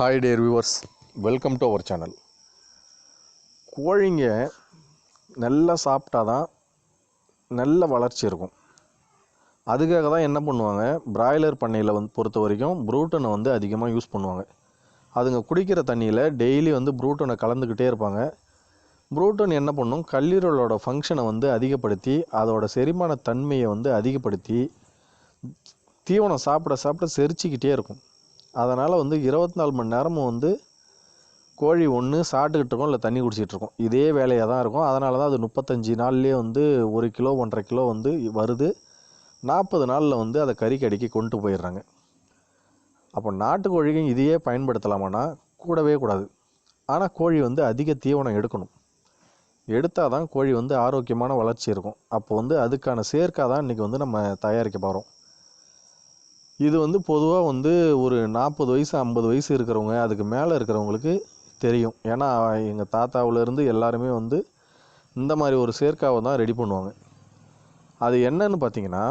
Hi dear viewers welcome to our channel கோழிங்க நல்லா சாப்பிட்டா தான் நல்ல வளர்ச்சி இருக்கும். அதுக்காக தான் என்ன பண்ணுவாங்க? பிராய்லர் பண்ணையில் வந்து பொறுத்த வரைக்கும் ப்ரூட்டனை வந்து அதிகமாக யூஸ் பண்ணுவாங்க. அதுங்க குடிக்கிற தண்ணியில் டெய்லி வந்து ப்ரூட்டனை கலந்துக்கிட்டே இருப்பாங்க. ப்ரூட்டன் என்ன பண்ணும்? கல்லீரலோட ஃபங்க்ஷனை வந்து அதிகப்படுத்தி அதோட செரிமான தன்மையை வந்து அதிகப்படுத்தி தீவனம் சாப்பிட சாப்பிட செரிச்சிக்கிட்டே இருக்கும். அதனால் வந்து இருபத்தி நாலு மணி நேரமும் வந்து கோழி ஒன்று சாப்பிட்டுக்கிட்டு இருக்கும் இல்லை தண்ணி குடிச்சிட்டு இருக்கும். இதே வேலையாக தான் இருக்கும். அதனால தான் அது முப்பத்தஞ்சு நாள்லேயே வந்து ஒரு கிலோ ஒன்றரை கிலோ வந்து வருது. நாற்பது நாளில் வந்து அதை கறி கடிக்கு கொண்டு போயிடுறாங்க. அப்போ நாட்டுக்கோழிக்கும் இதையே பயன்படுத்தலாமான்னா கூடவே கூடாது. ஆனால் கோழி வந்து அதிக தீவனம் எடுக்கணும். எடுத்தால் தான் கோழி வந்து ஆரோக்கியமான வளர்ச்சி இருக்கும். அப்போ வந்து அதுக்கான சேர்க்கா தான் இன்றைக்கி வந்து நம்ம தயாரிக்க போகிறோம் இது வந்து பொதுவாக வந்து ஒரு நாற்பது வயசு ஐம்பது வயசு இருக்கிறவங்க அதுக்கு மேலே இருக்கிறவங்களுக்கு தெரியும். ஏன்னா எங்கள் தாத்தாவிலேருந்து எல்லாருமே வந்து இந்த மாதிரி ஒரு சேர்க்காவை தான் ரெடி பண்ணுவாங்க. அது என்னன்னு பார்த்தீங்கன்னா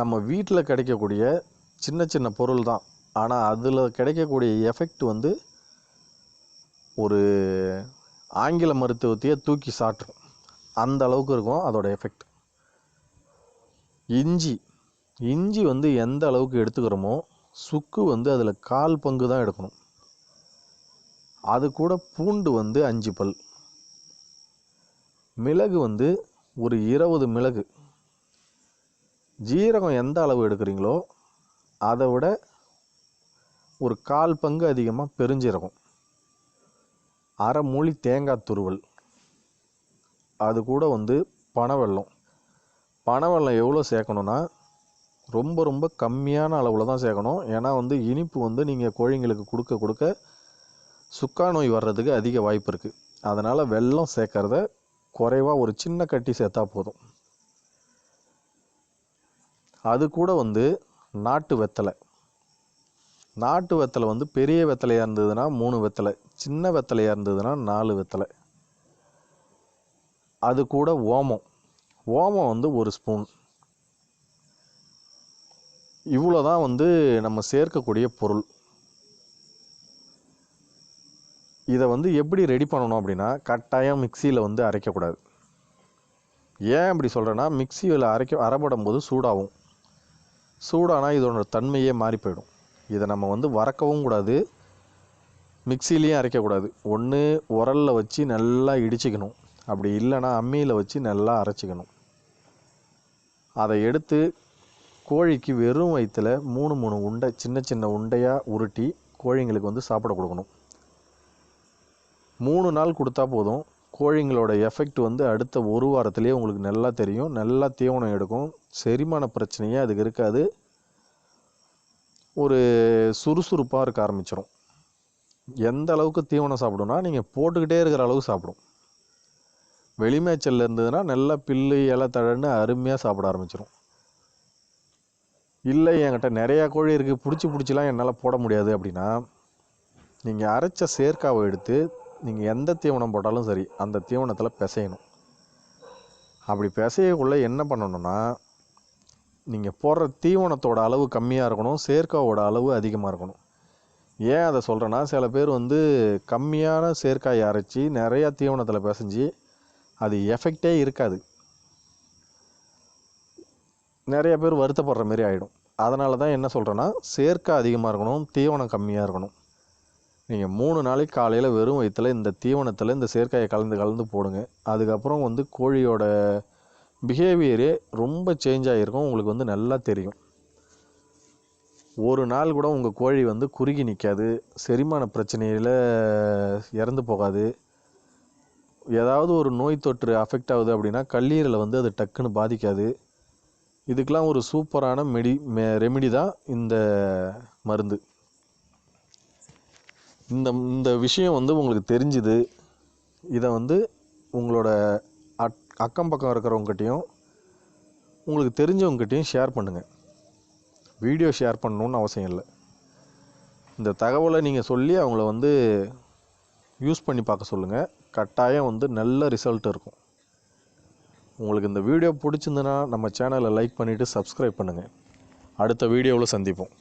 நம்ம வீட்டில் கிடைக்கக்கூடிய சின்ன சின்ன பொருள் தான். ஆனால் அதில் கிடைக்கக்கூடிய எஃபெக்ட் வந்து ஒரு ஆங்கில மருத்துவத்தையே தூக்கி சாட்டும் அந்த அளவுக்கு இருக்கும் அதோட எஃபெக்ட். இஞ்சி இஞ்சி வந்து எந்த அளவுக்கு எடுத்துக்கிறோமோ சுக்கு வந்து அதில் கால் பங்கு தான் எடுக்கணும். அது கூட பூண்டு வந்து அஞ்சு பல். மிளகு வந்து ஒரு இருபது மிளகு. ஜீரகம் எந்த அளவு எடுக்கிறீங்களோ அதை விட ஒரு கால் பங்கு அதிகமாக பெருஞ்சீரகம். அரை மூலி தேங்காய் துருவல். அது கூட வந்து பனவெல்லம். பனவெல்லம் எவ்வளோ சேர்க்கணுன்னா ரொம்ப ரொம்ப கம்மியான அளவில் தான் சேர்க்கணும். ஏன்னா வந்து இனிப்பு வந்து நீங்கள் கோழிங்களுக்கு கொடுக்க கொடுக்க சுக்கா நோய் வர்றதுக்கு அதிக வாய்ப்பு இருக்குது அதனால் வெல்லம் சேர்க்கறத குறைவாக ஒரு சின்ன கட்டி சேர்த்தா போதும். அது கூட வந்து நாட்டு வெத்தலை. நாட்டு வெத்தலை வந்து பெரிய வெத்தலையாக இருந்ததுன்னா மூணு வெத்தலை. சின்ன வெத்தலையாக இருந்ததுன்னா நாலு வெத்தலை. அது கூட ஓமம். ஓமம் வந்து ஒரு ஸ்பூன். இவ்வளோ தான் வந்து நம்ம சேர்க்கக்கூடிய பொருள். இதை வந்து எப்படி ரெடி பண்ணணும் அப்படின்னா கட்டாயம் மிக்சியில் வந்து அரைக்கக்கூடாது. ஏன் அப்படி சொல்கிறேன்னா மிக்சியில் அரைக்க அரைப்படும் போது சூடாகும். சூடானால் இதோட தன்மையே மாறி போயிடும். இதை நம்ம வந்து வறக்கவும் கூடாது மிக்சிலையும் அரைக்கக்கூடாது. ஒன்று உரலில் வச்சு நல்லா இடிச்சிக்கணும். அப்படி இல்லைன்னா அம்மியில் வச்சு நல்லா அரைச்சிக்கணும். அதை எடுத்து கோழிக்கு வெறும் வயிற்றில் மூணு மூணு உண்டை சின்ன சின்ன உண்டையாக உருட்டி கோழிங்களுக்கு வந்து சாப்பிட கொடுக்கணும். மூணு நாள் கொடுத்தா போதும். கோழிங்களோட எஃபெக்ட் வந்து அடுத்த ஒரு வாரத்துலேயே உங்களுக்கு நல்லா தெரியும். நல்லா தீவனம் எடுக்கும். செரிமான பிரச்சனையே அதுக்கு இருக்காது. ஒரு சுறுசுறுப்பாக இருக்க ஆரம்பிச்சிடும் எந்த அளவுக்கு தீவனம் சாப்பிடும்னா நீங்கள் போட்டுக்கிட்டே இருக்கிற அளவுக்கு சாப்பிடும். வெளிமேய்ச்சல் இருந்ததுன்னா நல்லா பில்லு இலை தழன்னு அருமையாக சாப்பிட ஆரம்பிச்சிடும் இல்லை என்கிட்ட நிறையா கோழி இருக்குது பிடிச்சி பிடிச்சிலாம் என்னால் போட முடியாது அப்படின்னா நீங்கள் அரைச்ச சேர்க்காவை எடுத்து நீங்கள் எந்த தீவனம் போட்டாலும் சரி அந்த தீவனத்தில் பிசையணும். அப்படி பிசையக்குள்ளே என்ன பண்ணணும்னா நீங்கள் போடுற தீவனத்தோட அளவு கம்மியாக இருக்கணும் சேர்க்காவோட அளவு அதிகமாக இருக்கணும். ஏன் அதை சொல்கிறேன்னா சில பேர் வந்து கம்மியான சேர்க்காயை அரைச்சி நிறையா தீவனத்தில் பிசைஞ்சு அது எஃபெக்டே இருக்காது. நிறைய பேர் வருத்தப்படுற மாதிரி ஆகிடும் அதனால தான் என்ன சொல்கிறேன்னா சேர்க்கை அதிகமாக இருக்கணும் தீவனம் கம்மியாக இருக்கணும். நீங்கள் மூணு நாளைக்கு காலையில் வெறும் வயிற்றில் இந்த தீவனத்தில் இந்த சேர்க்கையை கலந்து கலந்து போடுங்க. அதுக்கப்புறம் வந்து கோழியோட பிஹேவியரே ரொம்ப சேஞ்ச் ஆகிருக்கும் உங்களுக்கு வந்து நல்லா தெரியும். ஒரு நாள் கூட உங்கள் கோழி வந்து குறுகி நிற்காது செரிமான பிரச்சனையில் இறந்து போகாது. ஏதாவது ஒரு நோய் தொற்று அஃபெக்ட் ஆகுது அப்படின்னா கல்லீரலை வந்து அது டக்குன்னு பாதிக்காது. இதுக்கெலாம் ஒரு சூப்பரான மெடி மெ ரெமிடி தான் இந்த மருந்து. இந்த இந்த விஷயம் வந்து உங்களுக்கு தெரிஞ்சுது. இதை வந்து உங்களோட அக் அக்கம் பக்கம் இருக்கிறவங்ககிட்டையும் உங்களுக்கு தெரிஞ்சவங்ககிட்டையும் ஷேர் பண்ணுங்கள் வீடியோ ஷேர் பண்ணணுன்னு அவசியம் இல்லை. இந்த தகவலை நீங்கள் சொல்லி அவங்கள வந்து யூஸ் பண்ணி பார்க்க சொல்லுங்கள் கட்டாயம் வந்து நல்ல ரிசல்ட் இருக்கும். உங்களுக்கு இந்த வீடியோ பிடிச்சிருந்துன்னா நம்ம சேனலை லைக் பண்ணிவிட்டு சப்ஸ்கிரைப் பண்ணுங்கள் அடுத்த வீடியோவில் சந்திப்போம்.